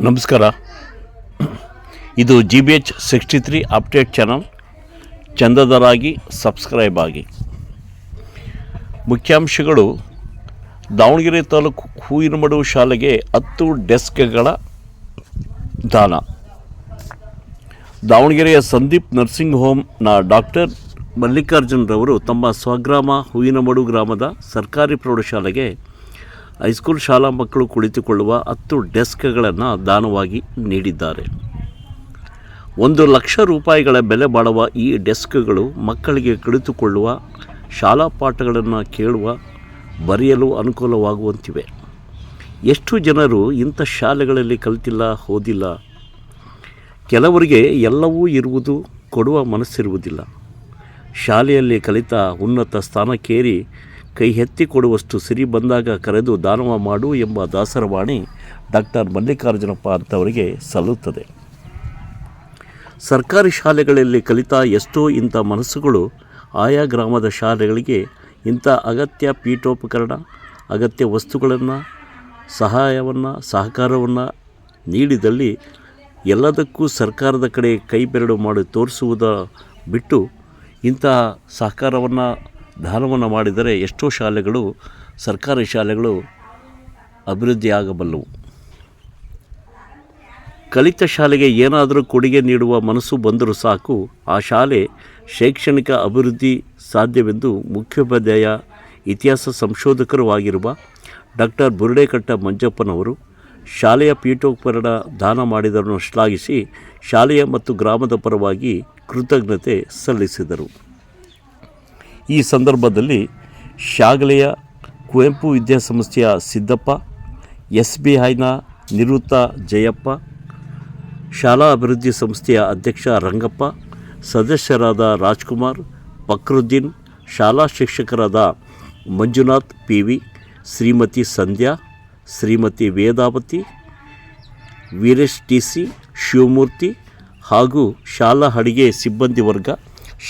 ನಮಸ್ಕಾರ. ಇದು G B H sixty three update channel ಚಂದದರಾಗಿ subscribe ಆಗಿ. ಮುಖ್ಯಾಂಶಗಳು, ದಾವಣಗೆರೆ ತಾಲೂಕು ಹೂವಿನಮಡು ಶಾಲೆಗೆ ಹತ್ತು ಡೆಸ್ಕ್ಗಳ ದಾನ. ದಾವಣಗೆರೆಯ ಸಂದೀಪ್ ನರ್ಸಿಂಗ್ ಹೋಮ್ನ ಡಾಕ್ಟರ್ ಮಲ್ಲಿಕಾರ್ಜುನ್ರವರು ತಮ್ಮ ಸ್ವಗ್ರಾಮ ಹೂವಿನಮಡು ಗ್ರಾಮದ ಸರ್ಕಾರಿ ಪ್ರೌಢಶಾಲೆಗೆ ಹೈಸ್ಕೂಲ್ ಶಾಲಾ ಮಕ್ಕಳು ಕುಳಿತುಕೊಳ್ಳುವ ಹತ್ತು ಡೆಸ್ಕ್ಗಳನ್ನು ದಾನವಾಗಿ ನೀಡಿದ್ದಾರೆ. ಒಂದು ಲಕ್ಷ ರೂಪಾಯಿಗಳ ಬೆಲೆ ಬಾಳುವ ಈ ಡೆಸ್ಕ್ಗಳು ಮಕ್ಕಳಿಗೆ ಕುಳಿತುಕೊಳ್ಳುವ ಶಾಲಾ ಪಾಠಗಳನ್ನು ಕೇಳುವ, ಬರೆಯಲು ಅನುಕೂಲವಾಗುವಂತಿವೆ. ಎಷ್ಟು ಜನರು ಇಂಥ ಶಾಲೆಗಳಲ್ಲಿ ಕಲಿತಿಲ್ಲ, ಓದಿಲ್ಲ? ಕೆಲವರಿಗೆ ಎಲ್ಲವೂ ಇರುವುದು ಕೊಡುವ ಮನಸ್ಸಿರುವುದಿಲ್ಲ. ಶಾಲೆಯಲ್ಲಿ ಕಲಿತ ಉನ್ನತ ಸ್ಥಾನಕ್ಕೇರಿ ಕೈ ಎತ್ತಿ ಕೊಡುವಷ್ಟು ಸಿರಿ ಬಂದಾಗ ಕರೆದು ದಾನವ ಮಾಡು ಎಂಬ ದಾಸರವಾಣಿ ಡಾಕ್ಟರ್ ಮಲ್ಲಿಕಾರ್ಜುನಪ್ಪ ಅಂತವರಿಗೆ ಸಲ್ಲುತ್ತದೆ. ಸರ್ಕಾರಿ ಶಾಲೆಗಳಲ್ಲಿ ಕಲಿತ ಎಷ್ಟೋ ಇಂಥ ಮನಸ್ಸುಗಳು ಆಯಾ ಗ್ರಾಮದ ಶಾಲೆಗಳಿಗೆ ಇಂಥ ಅಗತ್ಯ ಪೀಠೋಪಕರಣ, ಅಗತ್ಯ ವಸ್ತುಗಳನ್ನು, ಸಹಾಯವನ್ನು, ಸಹಕಾರವನ್ನು ನೀಡಿದಲ್ಲಿ ಎಲ್ಲದಕ್ಕೂ ಸರ್ಕಾರದ ಕಡೆ ಕೈ ಬೆರಳು ಮಾಡಿ ತೋರಿಸುವುದ ಬಿಟ್ಟು ಇಂತಹ ಸಹಕಾರವನ್ನು ದಾನವನ್ನು ಮಾಡಿದರೆ ಎಷ್ಟೋ ಶಾಲೆಗಳು, ಸರ್ಕಾರಿ ಶಾಲೆಗಳು ಅಭಿವೃದ್ಧಿಯಾಗಬಲ್ಲವು. ಕಲಿತ ಶಾಲೆಗೆ ಏನಾದರೂ ಕೊಡುಗೆ ನೀಡುವ ಮನಸ್ಸು ಬಂದರೂ ಸಾಕು, ಆ ಶಾಲೆ ಶೈಕ್ಷಣಿಕ ಅಭಿವೃದ್ಧಿ ಸಾಧ್ಯವೆಂದು ಮುಖ್ಯೋಪಾಧ್ಯಾಯ, ಇತಿಹಾಸ ಸಂಶೋಧಕರೂ ಆಗಿರುವ ಡಾಕ್ಟರ್ ಬುರುಡೇಕಟ್ಟ ಮಂಜಪ್ಪನವರು ಶಾಲೆಯ ಪೀಠೋಪಕರಣ ದಾನ ಮಾಡಿದರನ್ನು ಶ್ಲಾಘಿಸಿ, ಶಾಲೆಯ ಮತ್ತು ಗ್ರಾಮದ ಪರವಾಗಿ ಕೃತಜ್ಞತೆ ಸಲ್ಲಿಸಿದರು. ಈ ಸಂದರ್ಭದಲ್ಲಿ ಶಾಗಲೆಯ ಕುವೆಂಪು ವಿದ್ಯಾಸಂಸ್ಥೆಯ ಸಿದ್ದಪ್ಪ ಎಸ್ ಬಿ ಐನ ನಿವೃತ್ತ ಜಯಪ್ಪ, ಶಾಲಾ ಅಭಿವೃದ್ಧಿ ಸಂಸ್ಥೆಯ ಅಧ್ಯಕ್ಷ ರಂಗಪ್ಪ, ಸದಸ್ಯರಾದ ರಾಜ್ಕುಮಾರ್, ಫಕ್ರುದ್ದೀನ್, ಶಾಲಾ ಶಿಕ್ಷಕರಾದ Manjunath P V Shrimati Sandhya, Shrimati Vedavati, Veeresh T C Shivamurthy ಹಾಗೂ ಶಾಲಾ ಅಡಿಗೆ ಸಿಬ್ಬಂದಿ ವರ್ಗ,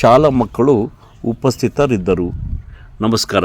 ಶಾಲಾ ಮಕ್ಕಳು ಉಪಸ್ಥಿತರಿದ್ದರು. ನಮಸ್ಕಾರ.